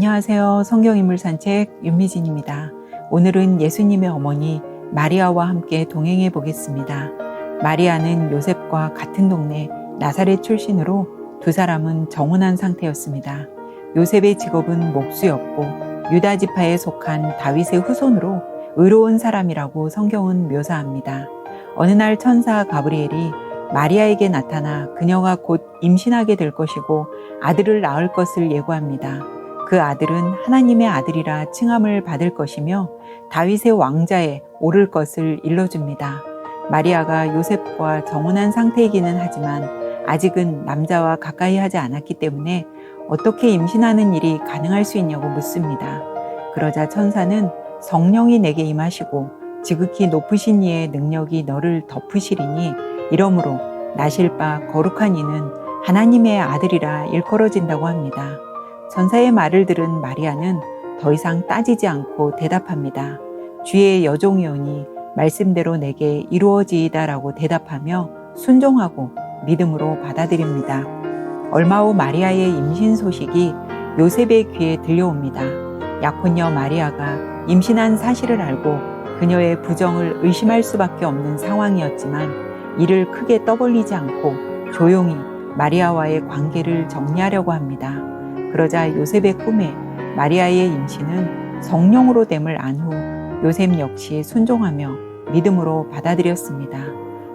안녕하세요. 성경인물 산책 윤미진입니다. 오늘은 예수님의 어머니 마리아와 함께 동행해 보겠습니다. 마리아는 요셉과 같은 동네 나사렛 출신으로 두 사람은 정혼한 상태였습니다. 요셉의 직업은 목수였고 유다 지파에 속한 다윗의 후손으로 의로운 사람이라고 성경은 묘사합니다. 어느 날 천사 가브리엘이 마리아에게 나타나 그녀가 곧 임신하게 될 것이고 아들을 낳을 것을 예고합니다. 그 아들은 하나님의 아들이라 칭함을 받을 것이며 다윗의 왕자에 오를 것을 일러줍니다. 마리아가 요셉과 정혼한 상태이기는 하지만 아직은 남자와 가까이 하지 않았기 때문에 어떻게 임신하는 일이 가능할 수 있냐고 묻습니다. 그러자 천사는 성령이 내게 임하시고 지극히 높으신 이의 능력이 너를 덮으시리니 이러므로 나실 바 거룩한 이는 하나님의 아들이라 일컬어진다고 합니다. 천사의 말을 들은 마리아는 더 이상 따지지 않고 대답합니다. 주의 여종이 오니 말씀대로 내게 이루어지이다라고 대답하며 순종하고 믿음으로 받아들입니다. 얼마 후 마리아의 임신 소식이 요셉의 귀에 들려옵니다. 약혼녀 마리아가 임신한 사실을 알고 그녀의 부정을 의심할 수밖에 없는 상황이었지만 이를 크게 떠벌리지 않고 조용히 마리아와의 관계를 정리하려고 합니다. 그러자 요셉의 꿈에 마리아의 임신은 성령으로 됨을 안 후 요셉 역시 순종하며 믿음으로 받아들였습니다.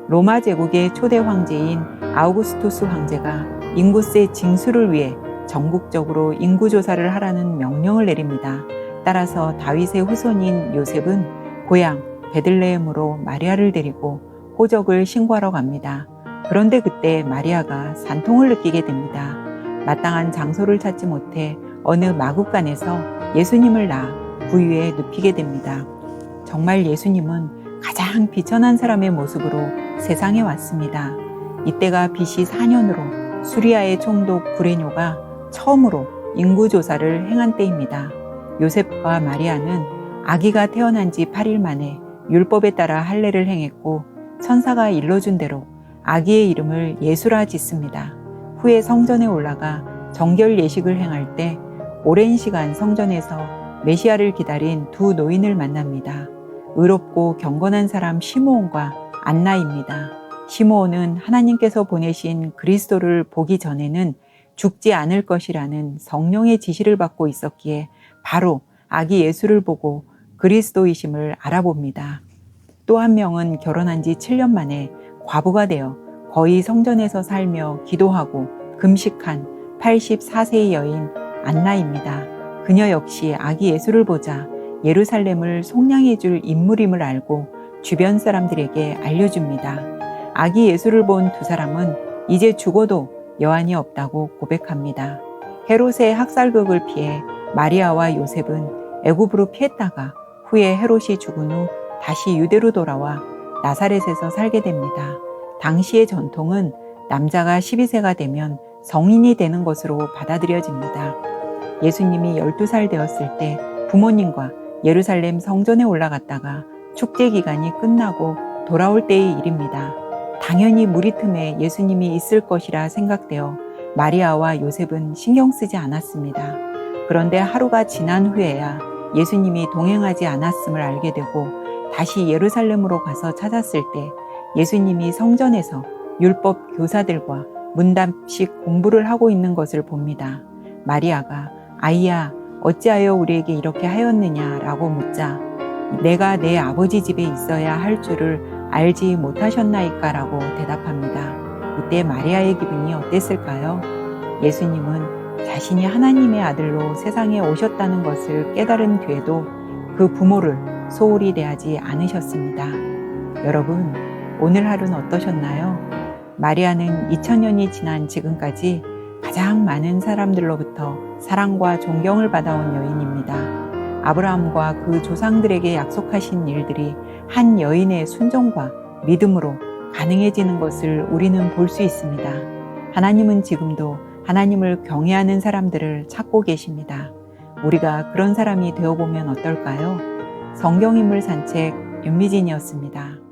로마 제국의 초대 황제인 아우구스투스 황제가 인구세 징수를 위해 전국적으로 인구 조사를 하라는 명령을 내립니다. 따라서 다윗의 후손인 요셉은 고향 베들레헴으로 마리아를 데리고 호적을 신고하러 갑니다. 그런데 그때 마리아가 산통을 느끼게 됩니다. 마땅한 장소를 찾지 못해 어느 마국간에서 예수님을 낳아 부유에 눕히게 됩니다. 정말 예수님은 가장 비천한 사람의 모습으로 세상에 왔습니다. 이때가 BC 4년으로 수리아의 총독 구레뇨가 처음으로 인구조사를 행한 때입니다. 요셉과 마리아는 아기가 태어난 지 8일 만에 율법에 따라 할례를 행했고 천사가 일러준 대로 아기의 이름을 예수라 짓습니다. 후에 성전에 올라가 정결 예식을 행할 때 오랜 시간 성전에서 메시아를 기다린 두 노인을 만납니다. 의롭고 경건한 사람 시므온과 안나입니다. 시므온은 하나님께서 보내신 그리스도를 보기 전에는 죽지 않을 것이라는 성령의 지시를 받고 있었기에 바로 아기 예수를 보고 그리스도이심을 알아봅니다. 또 한 명은 결혼한 지 7년 만에 과부가 되어 거의 성전에서 살며 기도하고 금식한 84세의 여인 안나입니다. 그녀 역시 아기 예수를 보자 예루살렘을 속량해 줄 인물임을 알고 주변 사람들에게 알려줍니다. 아기 예수를 본 두 사람은 이제 죽어도 여한이 없다고 고백합니다. 헤롯의 학살극을 피해 마리아와 요셉은 애굽으로 피했다가 후에 헤롯이 죽은 후 다시 유대로 돌아와 나사렛에서 살게 됩니다. 당시의 전통은 남자가 12세가 되면 성인이 되는 것으로 받아들여집니다. 예수님이 12살 되었을 때 부모님과 예루살렘 성전에 올라갔다가 축제 기간이 끝나고 돌아올 때의 일입니다. 당연히 무리 틈에 예수님이 있을 것이라 생각되어 마리아와 요셉은 신경 쓰지 않았습니다. 그런데 하루가 지난 후에야 예수님이 동행하지 않았음을 알게 되고 다시 예루살렘으로 가서 찾았을 때 예수님이 성전에서 율법 교사들과 문답식 공부를 하고 있는 것을 봅니다. 마리아가 아이야 어찌하여 우리에게 이렇게 하였느냐라고 묻자 내가 내 아버지 집에 있어야 할 줄을 알지 못하셨나이까라고 대답합니다. 이때 마리아의 기분이 어땠을까요? 예수님은 자신이 하나님의 아들로 세상에 오셨다는 것을 깨달은 뒤에도 그 부모를 소홀히 대하지 않으셨습니다. 여러분, 오늘 하루는 어떠셨나요? 마리아는 2000년이 지난 지금까지 가장 많은 사람들로부터 사랑과 존경을 받아온 여인입니다. 아브라함과 그 조상들에게 약속하신 일들이 한 여인의 순종과 믿음으로 가능해지는 것을 우리는 볼 수 있습니다. 하나님은 지금도 하나님을 경외하는 사람들을 찾고 계십니다. 우리가 그런 사람이 되어보면 어떨까요? 성경인물 산책 윤미진이었습니다.